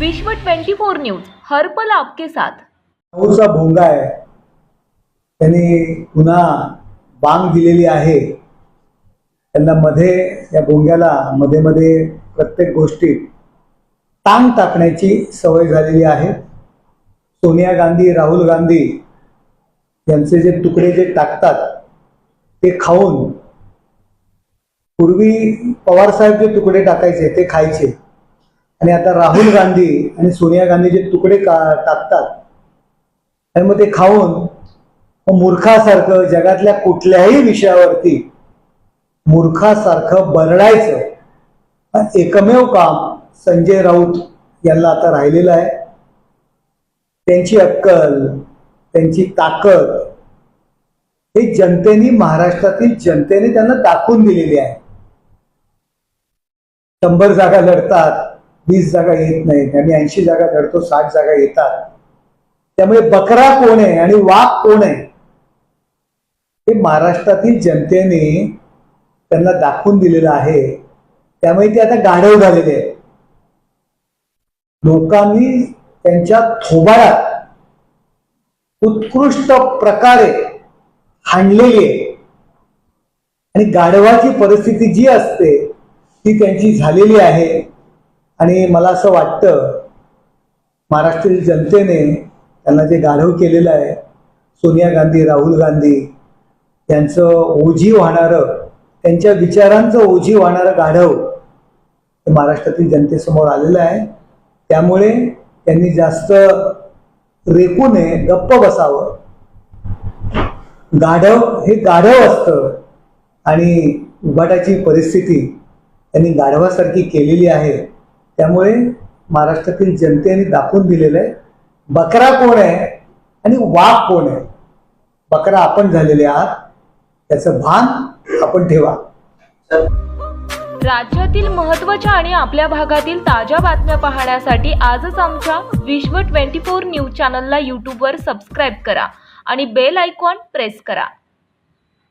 विश्व 24 न्यूज हर्पल आपके साथ. भाऊचा भोंगा आहे. त्यांनी पुन्हा बांग दिलेली आहे. त्यांना मध्ये या भोंग्याला मध्ये मध्ये प्रत्येक गोष्टीत टांग टाकण्याची सवय झालेली आहे. सोनिया गांधी राहुल गांधी यांचे जे तुकडे जे टाकतात ते खाऊन पूर्वी पवारसाहेब जे तुकडे टाकायचे ते खायचे. आणि आता राहुल गांधी आणि सोनिया गांधी जे तुकडे का टाकतात आणि मग ते खाऊन मूर्खासारखं जगातल्या कुठल्याही विषयावरती मूर्खासारखं बरडायचं. एकमेव काम संजय राऊत यांना आता राहिलेलं आहे. त्यांची अक्कल त्यांची ताकद हे जनतेने महाराष्ट्रातील जनतेने त्यांना दाखवून दिलेली आहे. शंभर जागा लढतात. वीस जागा येत नाहीत आणि ऐंशी जागा लढतो साठ जागा येतात. त्यामुळे बकरा कोण आहे आणि वाघ कोण आहे? हे महाराष्ट्रातील जनतेने त्यांना दाखवून दिलेलं आहे. त्यामुळे ते आता गाढव झालेले आहेत. लोकांनी त्यांच्या थोबाडात उत्कृष्ट प्रकारे हाणलेली आहे आणि गाढवाची परिस्थिती जी असते ती त्यांची झालेली आहे. आणि मला असं वाटतं महाराष्ट्रातील जनतेने त्यांना जे गाढव केलेलं आहे सोनिया गांधी राहुल गांधी यांचं ओझी वाहणारं त्यांच्या विचारांचं ओझी वाहणारं गाढव हे महाराष्ट्रातील जनतेसमोर आलेलं आहे. त्यामुळे त्यांनी जास्त रेकू नये गप्प बसावं. गाढव हे गाढव असतं आणि उघाटाची परिस्थिती त्यांनी गाढवासारखी केलेली आहे. त्यामुळे महाराष्ट्रातील जनतेने दाखवून दिलेलं आहे बकरा कोण आहे आणि वाघ कोण आहे? बकरा आपण झालेले आहात त्याचं भान आपण ठेवा. राज्यातील महत्त्वाच्या आणि आपल्या भागातील ताज्या बातम्या पाहण्यासाठी आजच आमच्या विश्व 24 न्यूज चॅनलला यूट्यूबवर सबस्क्राईब करा आणि बेल आयकॉन प्रेस करा.